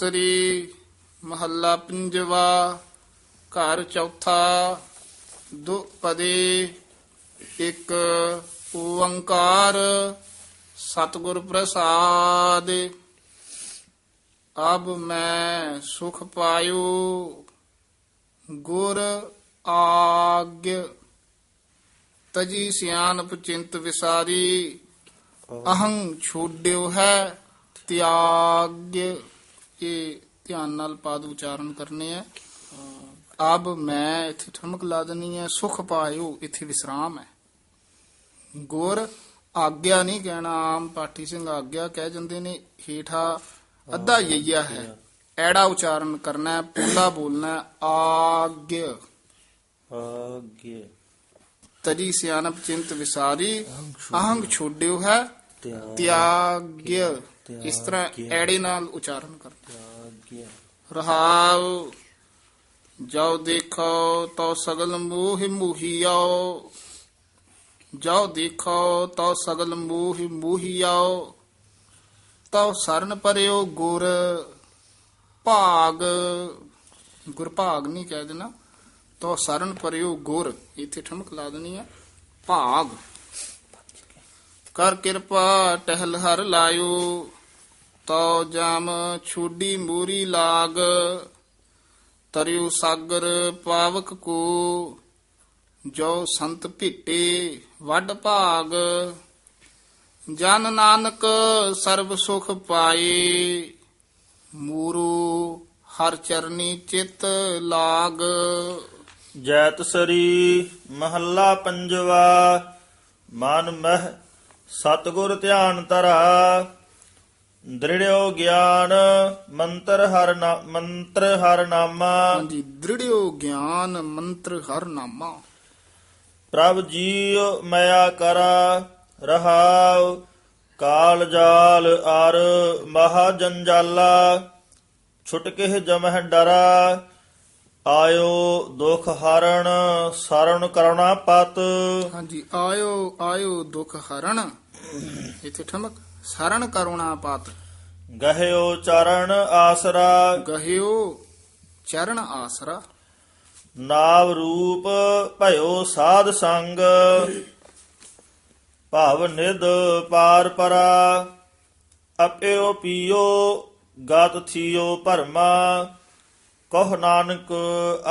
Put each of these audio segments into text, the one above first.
ਸ੍ਰੀ ਮਹੱਲਾ ਪੰਜਵਾ ਘਰ ਚੌਥਾ ਦੁਪਦੇ ਇੱਕ ਓੰਕਾਰ ਸਤਿਗੁਰ ਪ੍ਰਸਾਦ। ਅਬ ਮੈਂ ਸੁਖ ਪਾਇਓ ਗੁਰ ਆਗ। ਤਜੀ ਸਿਆਨਪ ਚਿੰਤ ਵਿਸਾਰੀ ਅਹੰ ਛੋਡਿਓ ਹੈ ਤਿਆਗ। ਇਹ ਧਿਆਨ ਨਾਲ ਪਾਦ ਉਚਾਰਨ ਕਰਨੇ ਆ। ਅਬ ਮੈਂ ਇੱਥੇ ਠਮਕ ਲਾ ਦੇਣੀ ਹੈ ਸੁਖ ਪਾਇਓ ਇੱਥੇ ਵਿਸਰਾਮ ਹੈ। ਗੁਰ ਆਗਿਆ ਨਹੀਂ ਕਹਿਣਾ ਆਮ ਪਾਠੀ ਸਿੰਘ ਆਗਿਆ ਕਹਿ ਜਾਂਦੇ ਨੇ ਹੀਠਾ ਅੱਧਾ ਯਈਆ ਹੈ। ਐੜਾ ਉਚਾਰਨ ਕਰਨਾ ਹੈ ਪੂਲਾ ਬੋਲਣਾ ਆਗਿ ਆਗੇ ਤਜੀ ਸਿਆਨਪ ਚਿੰਤ ਵਿਸਾਰੀ ਅਹੰਗ ਛੋਡਿਓ ਹੈ ਤਿਆਗਿ। ਇਸ ਤਰ੍ਹਾਂ ਐੜੇ ਨਾਲ ਉਚਾਰਨ ਆਗੇ ਰਹਾਉ ਜੋ ਦੇਖੋ ਤੋ ਸਗਲ ਮੋਹ ਮੋਹੀਆਓ ਜੋ ਦੇਖੋ ਤੋ ਸਗਲ ਮੋਹ ਮੋਹੀਆਓ ਤੋ ਸਰਨ ਪਰਿਓ ਗੁਰ ਭਾਗ। ਗੁਰ ਭਾਗ ਨਹੀਂ ਕਹਿ ਦੇਣਾ। ਤੋ ਸਰਨ ਪਰਿਓ ਗੁਰ ਇੱਥੇ ਠਮਕ ਲਾ ਦੇਣੀ ਹੈ ਭਾਗ। ਕਰ ਕਿਰਪਾ ਟਹਿਲ ਹਰ ਲਾਇਓ। ਤੋ ਜਮ ਛੋਡੀ ਮੂਰੀ ਲਾਗ, ਤਰਿਉ ਸਾਗਰ ਪਾਵਕ ਕੋ, ਜੋ ਸੰਤ ਭੀਟੇ ਵੱਡ ਭਾਗ। ਜਨ ਨਾਨਕ ਸਰਬ ਸੁਖ ਪਾਏ, ਮੂਰੂ ਹਰ ਚਰਨੀ ਚਿਤ ਲਾਗ। ਜੈਤ ਸਰੀ ਮਹੱਲਾ ਪੰਜਵਾ, ਮਨ ਮਹ ਸਤਗੁਰ ਧਿਆਨ ਧਰਾ। ਦ੍ਰਿੜਿਓ ਗਿਆਨ ਮੰਤਰ ਹਰ ਮੰਤਰ ਹਰ ਨਾਮਾ। ਹਾਂਜੀ ਦ੍ਰਿੜਿਓ ਗਿਆਨ ਮੰਤਰ ਹਰ ਨਾਮਾ। ਪ੍ਰਭ ਜੀਉ ਮਇਆ ਕਰਾ ਰਹਾਉ ਕਾਲ ਜਾਲ ਅਰ ਮਹਾ ਜੰਜਾਲਾ। ਛੁਟਕੇ ਜਮਹਿ ਡਰਾ ਆਇਓ ਦੁਖ ਹਰਣ ਸਰਣ ਕਰਣਾ ਪਤ। ਹਾਂਜੀ ਆਇਓ ਆਇਓ ਦੁਖ ਹਰਣ। ਇੱਥੇ ਠਮਕ। ਸਰਣ ਕਰੁਣਾ ਪਾਤ। ਗਹਿਓ ਚਰਨ ਆਸਰਾ। ਗਹਿਓ ਚਰਨ ਆਸਰਾ। ਨਾਵ ਰੂਪ ਭਇਓ ਸਾਧ ਸੰਗ। ਭਾਵ ਨਿਦ ਪਾਰ ਪਰਾ। ਅਪਿਓ ਪੀਓ ਗਤ ਥੀਓ ਭਰਮਾ। ਕਹ ਨਾਨਕ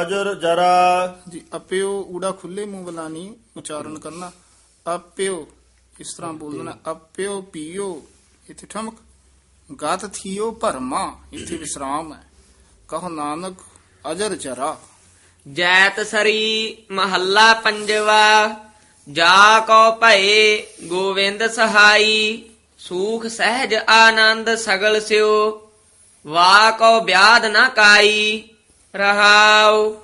ਅਜਰ ਜਰਾ। ਜੀ ਅਪਿਓ ਊੜਾ ਖੁੱਲੇ ਮੂੰਹ ਵਾਲਾ ਨਹੀਂ ਉਚਾਰਨ ਕਰਨਾ। ਅਪਿਓ ਇਸ ਤਰ੍ਹਾਂ ਬੋਲਣਾ? ਅਪਿਓ, ਪੀਓ, ਇੱਥੇ ਠਮਕ। ਗਤ ਥੀਓ ਭਰਮਾ, ਇੱਥੇ ਵਿਸਰਾਮ ਹੈ। ਕਹੋ ਨਾਨਕ, ਅਜਰ ਜਰਾ। ਜੈਤ ਸਰੀ, ਮਹੱਲਾ ਪੰਜਵਾ। ਜਾ ਕੋ ਭਏ, ਗੋਵਿੰਦ ਸਹਾਈ। ਸੂਖ ਸਹਿਜ ਆਨੰਦ ਸਗਲ ਸਿਓ। ਵਾ ਕੋ ਬਿਆਦ ਨ ਕਾਈ। ਰਹਾਉ।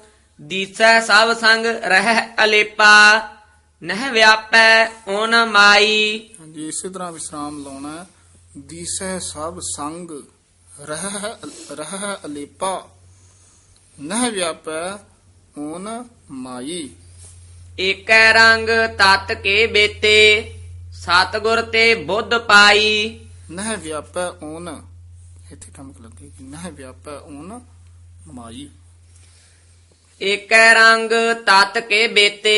ਦੀਸੈ ਸਭ ਸੰਗ ਰਹਿ ਅਲੇਪਾ। ਨਹਿ ਵਿਆਪੈ ਓਨ ਮਾਈ। ਹਾਂਜੀ ਇਸੇ ਤਰ੍ਹਾਂ ਵਿਸਰਾਮ ਲਾਉਣਾ ਹੈ। ਦੀਸੈ ਸਭ ਸੰਗ ਰਹਿ ਰਹਿ ਅਲੇਪਾ। ਨਹਿ ਵਿਆਪੈ ਓਨ ਮਾਈ। ਏਕੈ ਰੰਗ ਤਤ ਕੇ ਬੇਤੇ ਸਤਗੁਰ ਤੇ ਬੁੱਧ ਪਾਈ। ਨਹਿ ਵਿਆਪੈ ਓਨ ਇੱਥੇ ਠਮਕ ਲੱਗੇਗੀ ਨਹਿ ਵਿਆਪੈ ਓਨ ਮਾਈ। ਏਕੈ ਰੰਗ ਤਤ ਕੇ ਬੇਤੇ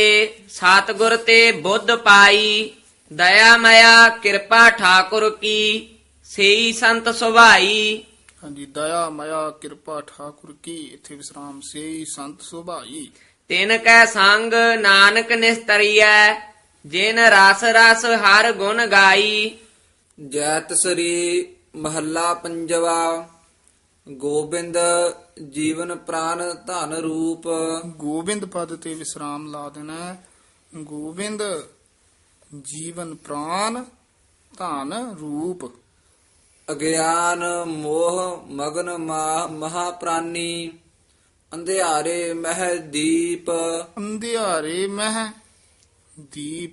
ਸਤਗੁਰ ਤੇ ਬੁੱਧ ਪਾਈ। ਦਇਆ ਮਇਆ ਕਿਰਪਾ ਠਾਕੁਰ ਕੀ ਸੇਈ ਸੰਤ ਸੁਭਾਈ। ਹਾਂਜੀ ਦਇਆ ਮਇਆ ਕਿਰਪਾ ਠਾਕੁਰ ਕੀ ਇੱਥੇ ਵਿਸਰਾਮ ਸੇ ਸੰਤ ਸੁਭਾਈ। ਤਿਨ ਕੈ ਸੰਗ ਨਾਨਕ ਨਿਸਤਰੀਐ ਜਿਨ ਰਸ ਰਸ ਹਰ ਗੁਣ ਗਾਈ। ਜੈਤ ਸ੍ਰੀ ਮਹੱਲਾ ਪੰਜਵਾ ਗੋਬਿੰਦ ਜੀਵਨ ਪ੍ਰਾਨ ਧਨ ਰੂਪ। ਗੋਬਿੰਦ ਪਦ ਤੇ ਵਿਸਰਾਮ ਲਾ ਦੇਣਾ ਹੈ। ਗੋਬਿੰਦ ਜੀਵਨ ਪ੍ਰਾਨ ਧਨ ਰੂਪ। ਅਗਿਆਨ ਮੋਹ ਮਗਨ ਮਹਾ ਪ੍ਰਾਨੀ ਅੰਧਿਆਰੇ ਮਹਿ ਦੀਪ। ਅੰਧਿਆਰੇ ਮਹਿ ਦੀਪ।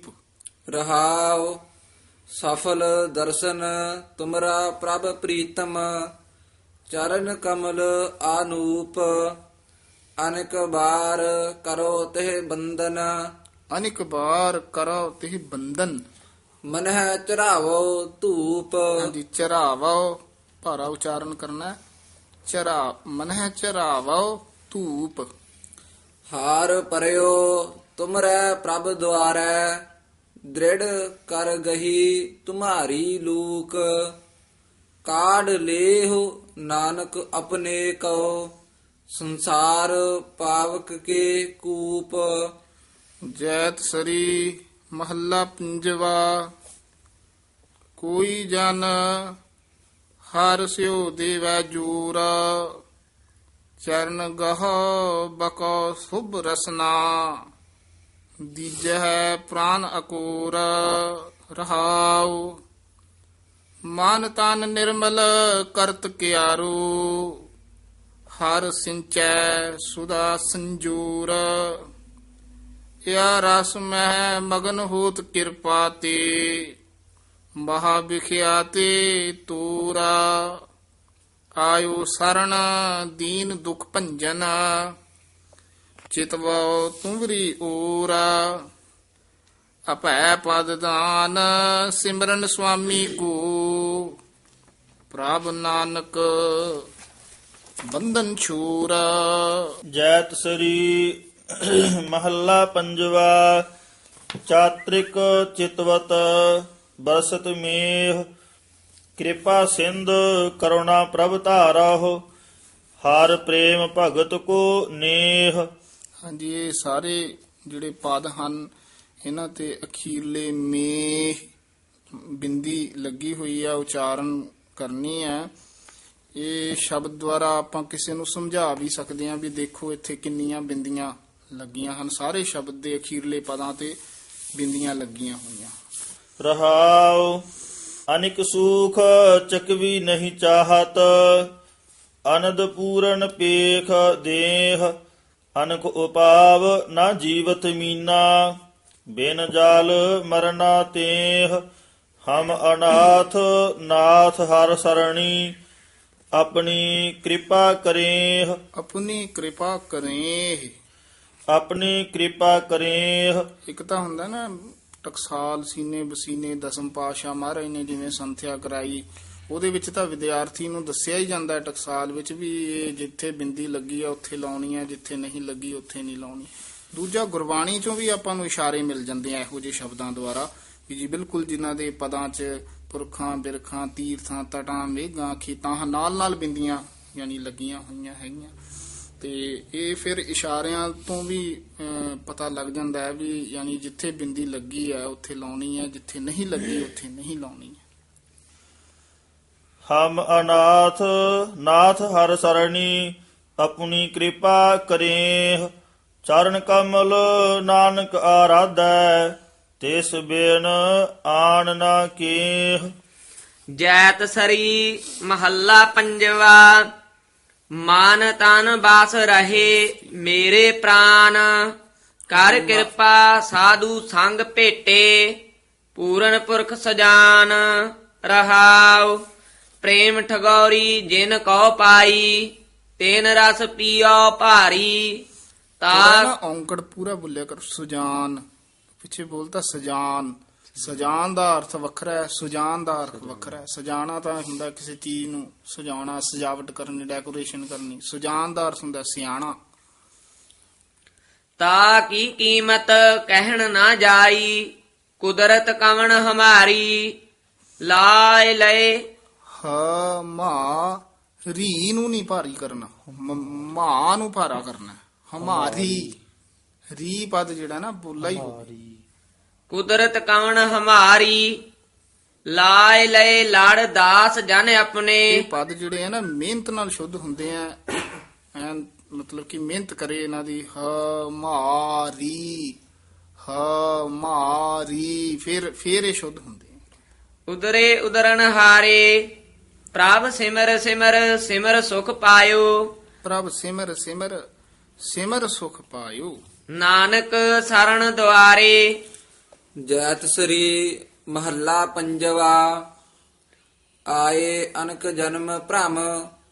ਰਹਾਉ ਸਫਲ ਦਰਸ਼ਨ ਤੁਮਰਾ ਪ੍ਰਭ ਪ੍ਰੀਤਮ। ਚਰਨ ਕਮਲ ਆਨੂਪ ਅਨੇਕ ਬਾਰ ਕਰੋ ਤੇ ਬੰਦਨ ਅਨਿਕ ਬਾਰ ਕਰੋ ਤੇ ਬੰਧਨ। ਮਨਹਿ ਚੜਾਵੋ ਧੂਪ। ਹਾਂਜੀ ਚਰਾਵੋ ਭਾਰਾ ਉਚਾਰਨ ਕਰਨਾ। ਚਰਾ ਮਨਹਿ ਚਰਾਵੋ ਧੂਪ। ਹਾਰ ਪਰਿਓ ਤੁਮਰੈ ਪ੍ਰਭ ਦੁਆਰੈ। ਦ੍ਰਿੜ ਕਰ ਗਹੀ ਤੁਮਾਰੀ ਲੂਕ। ਕਾਢ ਲੇਹੁ ਨਾਨਕ ਆਪਣੇ ਕੋ ਸੰਸਾਰ ਪਾਵਕ ਕੇ ਕੂਪ। ਜੈਤ ਸਰੀ ਮਹੱਲਾ ਪੰਜਵਾ, ਕੋਈ ਜਨ ਹਰ ਸਿਉ ਦੇਵੈ ਜੂਰ। ਚਰਨ ਗਹ ਬਕੋ ਸੁਭ ਰਸਨਾ ਦੀਜੈ ਪ੍ਰਾਨ ਅਕੂਰ ਰਹਾਉ। ਮਨ ਤਨ ਨਿਰਮਲ ਕਰਤ ਕਿਆਰੂ, ਹਰ ਸਿੰਚੈ ਸੁਦਾ ਸੰਜੂਰ। ਯਾ ਰਸ ਮਹਿ ਮਗਨ ਹੋਤ ਕਿਰਪਾ ਤੇ, ਮਹਾ ਵਿਖਿਆਤੇ ਤੂਰਾ। ਆਇਓ ਸਰਣ ਦੀਨ ਦੁਖ ਭੰਜਨ ਚਿਤਵ ਤੁਮਰੀ ਓਰਾ ਅਪੈ ਪਦ ਦਾਨ ਸਿਮਰਨ ਸੁਆਮੀ ਕੋ ਪ੍ਰਭ ਨਾਨਕ ਬੰਧਨ ਛੂਰਾ। ਜੈਤ ਸ੍ਰੀ ਮਹੱਲਾ ਪੰਜਵਾ ਚਾਤ੍ਰਿਕ ਚਿਤਵਤ ਬਰਸਤ ਮੇਹ। ਕਿਰਪਾ ਸਿੰਧ ਕਰੁਣਾ ਪ੍ਰਭ ਧਾਰਹੁ ਹਰ ਪ੍ਰੇਮ ਭਗਤ ਕੋ ਨੇਹ। ਹਾਂਜੀ ਇਹ ਸਾਰੇ ਜਿਹੜੇ ਪਦ ਹਨ ਇਹਨਾਂ ਤੇ ਅਖੀਰਲੇ ਮੇ ਬਿੰਦੀ ਲੱਗੀ ਹੋਈ ਆ ਉਚਾਰਨ ਕਰਨੀ ਹੈ। ਇਹ ਸ਼ਬਦ ਦੁਆਰਾ ਆਪਾਂ ਕਿਸੇ ਨੂੰ ਸਮਝਾ ਵੀ ਸਕਦੇ ਹਾਂ ਵੀ ਦੇਖੋ ਇੱਥੇ ਕਿੰਨੀਆਂ ਬਿੰਦੀਆਂ ਲੱਗੀਆਂ ਹਨ। ਸਾਰੇ ਸ਼ਬਦ ਦੇ ਅਖੀਰਲੇ ਪਦਾਂ ਤੇ ਬਿੰਦੀਆਂ ਲੱਗੀਆਂ ਹੋਈਆਂ। ਰਹਾਉ, ਅਨਿਕ ਸੂਖ ਚਕਵੀ ਨਹੀਂ ਚਾਹਤ, ਅਨੰਦ ਪੂਰਨ ਪੇਖ ਦੇਹ, ਅਨਕ ਉਪਾਵ ਨਾ ਜੀਵਤ ਮੀਨਾ, ਬਿਨ ਜਾਲ ਮਰਨਾ ਤੇਹ ਹਮ ਅਨਾਥ ਨਾਥ ਹਰ ਸਰਣੀ ਆਪਣੀ ਕਿਰਪਾ ਕਰੇਹ। ਆਪਣੀ ਕਿਰਪਾ ਕਰੇ ਆਪਣੀ ਕਿਰਪਾ ਕਰੇਹ। ਇੱਕ ਤਾਂ ਹੁੰਦਾ ਨਾ ਟਕਸਾਲ ਸੀਨੇ ਬਸੀਨੇ ਦਸਮ ਪਾਸ਼ਾ ਮਹਾਰਾਜ ਨੇ ਜਿਵੇਂ ਸੰਥਿਆ ਕਰਾਈ ਉਹਦੇ ਵਿੱਚ ਤਾਂ ਵਿਦਿਆਰਥੀ ਨੂੰ ਦੱਸਿਆ ਹੀ ਜਾਂਦਾ ਹੈ ਟਕਸਾਲ ਵਿੱਚ ਵੀ ਇਹ ਜਿੱਥੇ ਬਿੰਦੀ ਲੱਗੀ ਆ ਉੱਥੇ ਲਾਉਣੀ ਹੈ ਜਿੱਥੇ ਨਹੀਂ ਲੱਗੀ ਉੱਥੇ ਨਹੀਂ ਲਾਉਣੀ। ਦੂਜਾ ਗੁਰਬਾਣੀ ਚੋਂ ਵੀ ਆਪਾਂ ਨੂੰ ਇਸ਼ਾਰੇ ਮਿਲ ਜਾਂਦੇ ਆ ਇਹੋ ਜਿਹੇ ਸ਼ਬਦਾਂ ਦੁਆਰਾ। ਵੀ ਜੀ ਬਿਲਕੁਲ ਜਿਨ੍ਹਾਂ ਦੇ ਪਦਾਂ 'ਚ ਪੁਰਖਾਂ ਬਿਰਖਾਂ ਤੀਰਥਾਂ ਤਟਾਂ ਮੇਘਾਂ ਖੇਤਾਂ ਨਾਲ ਨਾਲ ਬਿੰਦੀਆਂ ਯਾਨੀ ਲੱਗੀਆਂ ਹੋਈਆਂ ਹੈਗੀਆਂ। ਤੇ ਇਹ ਫਿਰ ਇਸ਼ਾਰਿਆਂ ਤੋਂ ਵੀ ਅਹ, ਪਤਾ ਲੱਗ ਜਾਂਦਾ ਹੈ ਵੀ ਯਾਨੀ ਜਿੱਥੇ ਬਿੰਦੀ ਲੱਗੀ ਹੈ ਉੱਥੇ ਲਾਉਣੀ ਹੈ ਜਿੱਥੇ ਨਹੀਂ ਲੱਗੀ ਉੱਥੇ ਨਹੀਂ ਲਾਉਣੀ ਹੈ। ਹਮ ਅਨਾਥ ਨਾਥ ਹਰ ਸਰਣੀ ਆਪਣੀ ਕਿਰਪਾ ਕਰੇ ਚਰਨ ਕਮਲ ਨਾਨਕ ਆਰਾਧੈ। ਤਿਸ ਬਿਨ ਆਣ ਨਾ ਕੀਹ। ਜੈਤ ਸਰੀ ਮਹੱਲਾ ਪੰਜਵਾ ਮਾਨ ਤਨ ਬਾਸ ਰਹੇ ਮੇਰੇ ਪ੍ਰਾਨ। ਕਰ ਕਿਰਪਾ ਸਾਧੂ ਸੰਗ ਭੇਟੇ ਪੂਰਨ ਪੁਰਖ ਸਜਾਨ ਰਹਾਉ। ਪ੍ਰੇਮ ਠਗੌਰੀ ਜਿਨ ਕਉ ਪਾਈ ਤੈਨ ਰਸ ਪੀਓ ਭਾਰੀ। ਤਾ ਔਂਕੜ ਪੂਰਾ ਬੋਲਿਆ ਕਰ ਸੁਜਾਨ। ਪਿੱਛੇ ਬੋਲਤਾ ਸਜਾਨ। ਸਜਾਨ ਦਾ ਅਰਥ ਵੱਖਰਾ ਹੈ ਸੁਜਾਨ ਦਾ ਅਰਥ ਵੱਖਰਾ ਹੈ। ਸਜਾਣਾ ਤਾਂ ਹੁੰਦਾ ਕਿਸੇ ਚੀਜ਼ ਨੂੰ ਸਜਾਉਣਾ ਸਜਾਵਟ ਕਰਨੀ ਡੈਕੋਰੇਸ਼ਨ ਕਰਨੀ। ਸੁਜਾਨ ਦਾ ਅਰਥ ਹੁੰਦਾ ਸਿਆਣਾ। ਤਾ ਕੀ ਕੀਮਤ ਕਹਿਣ ਨਾ ਜਾਈ ਕੁਦਰਤ ਕਵਣ ਹਮਾਰੀ ਲਾਇ ਲਏ। ਹ ਮਾ ਰੀ ਨੂੰ ਨਹੀਂ ਭਾਰੀ ਕਰਨਾ। ਮ- ਮਾ ਨੂੰ ਭਾਰਾ ਕਰਨਾ। ਹਮਾਰੀ। ਰੀ ਪਦ ਜਿਹੜਾ ਨਾ ਬੋਲਾ ਹੀ ਹੋਵੇ ਕੁਦਰਤ ਕਵਣ ਹਮਾਰੀ? ਲਾਇ ਲਏ ਲੜ ਦਾਸ ਜਨ ਆਪਣੇ। ਇਹ ਪਦ ਜਿਹੜੇ ਆ ਨਾ ਮਿਹਨਤ ਨਾਲ ਸ਼ੁੱਧ ਹੁੰਦੇ ਆ। ਐਨ ਮਤਲਬ ਕਿ ਮਿਹਨਤ ਕਰੇ ਇਹਨਾਂ ਦੀ। ਹ ਮਾਰੀ ਹ ਮਾਰੀ ਫਿਰ ਫਿਰ ਇਹ ਸ਼ੁੱਧ ਹੁੰਦੇ ਆ। ਉਦਰੇ ਉਦਰਨ ਹਾਰੇ ਪ੍ਰਭ ਸਿਮਰ ਸਿਮਰ ਸਿਮਰ ਸੁਖ ਪਾਇਓ। ਪ੍ਰਭ ਸਿਮਰ ਸਿਮਰ ਸਿਮਰ ਸੁਖ ਪਾਇਓ। ਨਾਨਕ ਸਰਣ ਦੁਆਰੇ। ਜੈਤ ਸ੍ਰੀ ਮਹੱਲਾ ਪੰਜਵਾ ਆਏ ਅਨਕ ਜਨਮ ਭ੍ਰਮ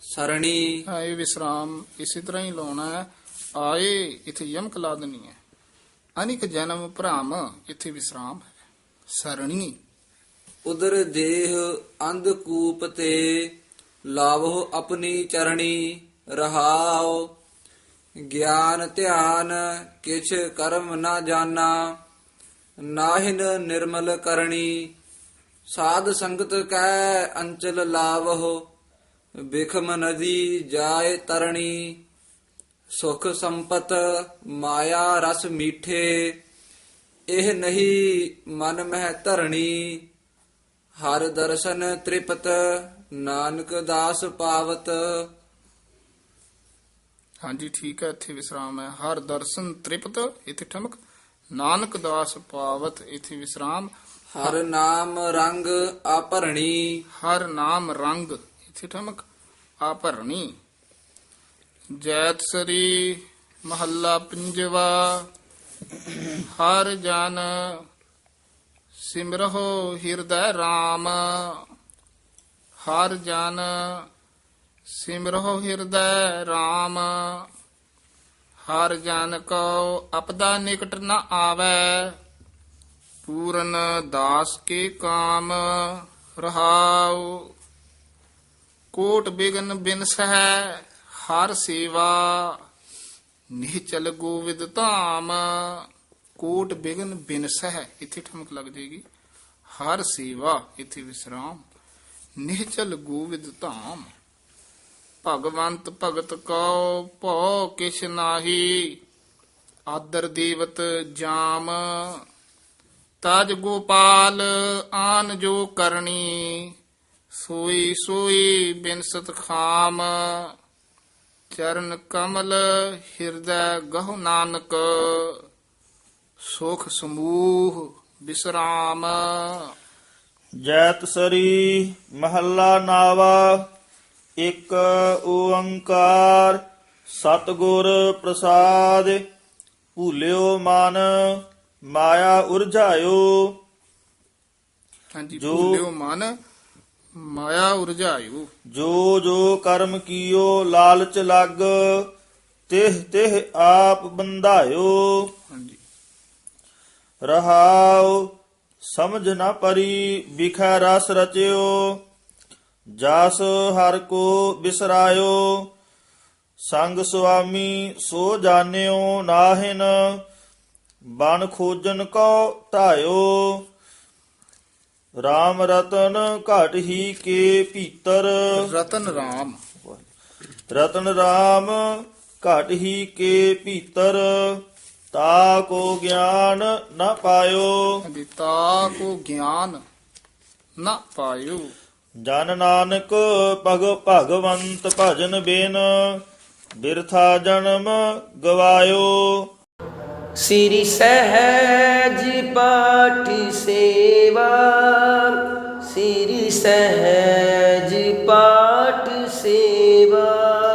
ਸਰਣੀ। ਆਏ ਵਿਸਰਾਮ ਇਸੇ ਤਰ੍ਹਾਂ ਹੀ ਲਾਉਣਾ ਹੈ। ਆਏ ਇਥੇ ਯਮਕ ਲਾ ਦੇਣੀ ਹੈ। ਅਨਿਕ ਜਨਮ ਭ੍ਰਮ ਇਥੇ ਵਿਸਰਾਮ ਹੈ। ਸਰਣੀ। ਉਦਰ ਦੇਹ ਅੰਧ ਕੂਪ ਤੇ ਲਾਵੋ ਆਪਣੀ ਚਰਣੀ ਰਹਾਉ। ਗਿਆਨ ਧਿਆਨ ਕਿਛ ਕਰਮ ਨਾ ਜਾਣਾ। ਨਾਹਿਨ ਨਿਰਮਲ ਕਰਨੀ ਸਾਧ ਸੰਗਤ ਕੈ ਅੰਚਲ ਲਾਵਹੁ, ਬਿਖਮ ਨਦੀ ਜਾਏ ਤਰਣੀ, ਸੁਖ ਸੰਪਤ ਮਾਇਆ ਰਸ ਮੀਠੇ, ਇਹ ਨਹੀਂ ਮਨ ਮਹਿ ਧਰਣੀ, ਹਰ ਦਰਸ਼ਨ ਤ੍ਰਿਪਤ ਨਾਨਕ ਦਾਸ ਪਾਵਤ। ਹਾਂਜੀ, ਠੀਕ ਹੈ, ਇੱਥੇ ਵਿਸਰਾਮ ਹੈ। ਹਰ ਦਰਸ਼ਨ ਤ੍ਰਿਪਤ, ਇੱਥੇ ਠਮਕ। ਨਾਨਕ ਦਾਸ ਪਾਵਤ ਇੱਥੇ ਵਿਸਰਾਮ। ਹਰ ਨਾਮ ਰੰਗ ਆਪਰਣੀ ਹਰ ਨਾਮ ਰੰਗ ਇੱਥੇ ਠਮਕ ਆਭਰਣੀ ਜੈਤ ਸਰੀ ਮਹੱਲਾ ਪੰਜਵਾ ਹਰ ਜਨ ਸਿਮਰਹੁ ਹਿਰਦੈ RAM ਹਰ ਜਨ ਸਿਮਰਹੁ ਹਿਰਦੈ RAM ਹਰ ਜਨ ਕੋ ਅਪਦਾ ਨਿਕਟ ਨ ਆਵੈ। ਪੂਰਨ ਦਾਸ ਕੇ ਕਾਮ ਰਹਾਉ। ਕੋਟ ਬਿਗਨ ਸਹਿ, ਹਰ ਸੇਵਾ ਨਿਹਚਲ ਗੋਵਿੰਦ ਧਾਮ। ਕੋਟ ਬਿਗਨ ਸਹਿ, ਇੱਥੇ ਠਮਕ ਲੱਗ ਜਾਏਗੀ। ਹਰ ਸੇਵਾ, ਇੱਥੇ ਵਿਸਰਾਮ, ਨਿਹਚਲ ਗੋਵਿੰਦ ਧਾਮ। ਭਗਵੰਤ ਭਗਤ ਕਉ ਭਉ ਕਿਛ ਨਾਹੀ, ਆਦਰ ਦੇਵਤ ਜਾਮ। ਤਜ ਗੋਪਾਲ ਆਨ ਜੋ ਕਰਨੀ, ਸੋਈ ਸੋਈ ਬਿਨਸਤ ਖਾਮ। ਚਰਨ ਕਮਲ ਹਿਰਦੈ ਗਹੁ ਨਾਨਕ, ਸੁਖ ਸਮੂਹ ਬਿਸਰਾਮ। ਜੈਤ ਸਰੀ ਮਹੱਲਾ ਨਾਵਾ ਇੱਕ ਓੰਕਾਰ ਸਤਿਗੁਰ ਪ੍ਰਸਾਦ ਭੂਲਿਓ ਮਨ ਮਾਇਆ ਉਰਝਾਇਓ। ਹਾਂਜੀ ਜੋ- ਭੂਲਿਓ ਮਨ ਮਾਇਆ ਉਰਝਾਇਓ। ਜੋ ਜੋ ਕਰਮ ਕੀਓ ਲਾਲਚ ਲੱਗ ਤਿਹ ਤਿਹ ਆਪ ਬੰਧਾਇਓ। ਹਾਂਜੀ। ਰਹਾਉ ਸਮਝ ਨਾ ਪਰੀ ਵਿਖੈ ਰਸ ਰਚਿਓ। ਜਸ ਹਰ ਕੋ ਬਿਸਰਾਇਓ ਸੰਗ ਸੁਆਮੀ ਸੋ ਜਾਣਿਓ ਨਾਹਿਨ ਬਨ ਖੋਜਨ ਕੋ ਧਾਇਓ। RAM ਰਤਨ ਘਟ ਹੀ ਕੇ ਭੀਤਰ। ਰਤਨ ਰਾਮ। ਰਤਨ ਰਾਮ ਘਟ ਹੀ ਕੇ ਭੀਤਰ ਤਾ ਕੋ ਗਿਆਨ ਨ ਪਾਇਓ। ਦਿੱਤਾ ਕੋ ਗਿਆਨ ਨਾ ਪਾਇਓ। ਜਨ ਨਾਨਕ ਭਗ ਭਗਵੰਤ ਭਜਨ ਬੇਨ, ਬਿਰਥਾ ਜਨਮ ਗਵਾਇਓ। ਸ੍ਰੀ ਸਹਿਜ ਪਾਠ ਸੇਵਾ, ਸ੍ਰੀ ਸਹਿਜ ਪਾਠ ਸੇਵਾ।